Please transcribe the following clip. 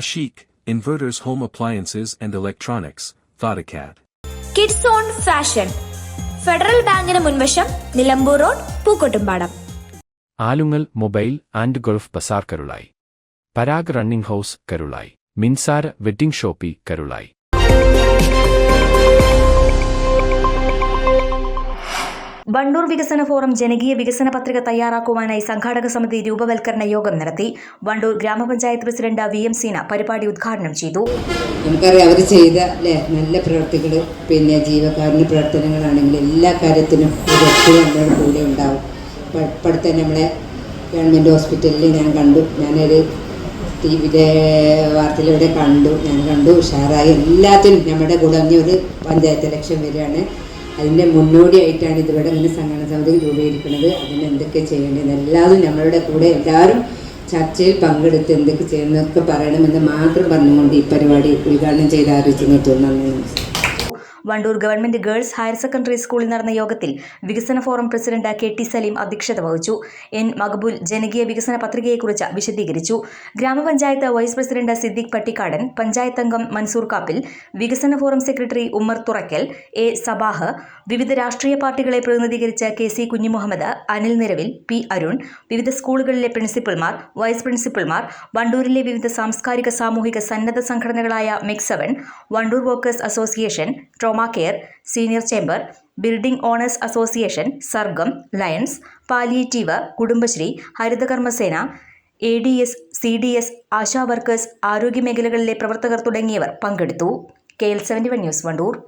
Ashik, Inverters Home Appliances and Electronics, Thodacat. Kids on fashion federal ബാങ്കിന് മുൻവശം Nilambur road Pookkottumpadam. Alungal mobile and Gulf bazaar Karulai. Parag running house Karulai. Minsara wedding shoppy Karulai. Vandoor വികസന forum ജനകീയ വികസന പത്രിക തയ്യാറാക്കുവാനായി സംഘാടക സമിതി രൂപവൽക്കരണ യോഗം നടത്തി വണ്ടൂർ ഗ്രാമപഞ്ചായത്ത് പ്രസിഡന്റ് വി എം സീന പരിപാടി ഉദ്ഘാടനം ചെയ്തു. നമുക്കറിയാം അവർ ചെയ്ത നല്ല പ്രവർത്തികൾ പിന്നെ ജീവകാരുണ്യ പ്രവർത്തനങ്ങളാണെങ്കിൽ എല്ലാ കാര്യത്തിനും ഒരു നമ്മുടെ കൂടെ ഉണ്ടാവും. ഇപ്പോഴത്തെ നമ്മളെ ഗവൺമെന്റ് ഹോസ്പിറ്റലിൽ ഞാൻ കണ്ടു. ഞാനൊരു ടി വിയിലെ വാർത്തയിലൂടെ കണ്ടു. ഞാൻ കണ്ടു ഉഷാറായി. എല്ലാത്തിനും നമ്മുടെ കൂടെ ഒരു പഞ്ചായത്ത് ഇലക്ഷൻ വരികയാണ്. അതിന്റെ മുന്നോടിയായിട്ടാണ് ഇതിവിടെ ഇങ്ങനെ സംഘടന സമിതി രൂപീകരിക്കുന്നത്. അതിന് എന്തൊക്കെ ചെയ്യേണ്ടത് എല്ലാതും നമ്മളുടെ കൂടെ എല്ലാവരും ചർച്ചയിൽ പങ്കെടുത്ത് എന്തൊക്കെ ചെയ്യണമെന്നൊക്കെ പറയണമെന്ന് മാത്രം പറഞ്ഞുകൊണ്ട് ഈ പരിപാടി ഉദ്ഘാടനം ചെയ്ത് ആലോചിച്ചു നിർത്തുന്നു നന്ദി. Wandoor government girls higher secondary സ്കൂളിൽ നടന്ന യോഗത്തിൽ വികസന forum president K T Saleem അധ്യക്ഷത വഹിച്ചു. എൻ മഖബൂൽ ജനകീയ വികസന പത്രികയെക്കുറിച്ച് വിശദീകരിച്ചു. ഗ്രാമപഞ്ചായത്ത് വൈസ് പ്രസിഡന്റ് സിദ്ദിഖ് പട്ടിക്കാടൻ പഞ്ചായത്ത് അംഗം മൻസൂർ കാപ്പിൽ വികസന forum secretary Ummer Thurakkal A Sabah വിവിധ രാഷ്ട്രീയ പാർട്ടികളെ പ്രതിനിധീകരിച്ച K C Kunhimuhammed Anil Niravil P Arun വിവിധ സ്കൂളുകളിലെ പ്രിൻസിപ്പൽമാർ വൈസ് പ്രിൻസിപ്പൽമാർ വണ്ടൂരിലെ വിവിധ സാംസ്കാരിക സാമൂഹിക സന്നദ്ധ സംഘടനകളായ മിക്സവൻ Vandoor workers association trauma care senior chamber building owners association Sargam lions palliative Kudumbashree Harithakarmasena A D S C D S Asha workers ആരോഗ്യമേഖലകളിലെ പ്രവർത്തകർ തുടങ്ങിയവർ പങ്കെടുത്തു. K L seventy one news Vandoor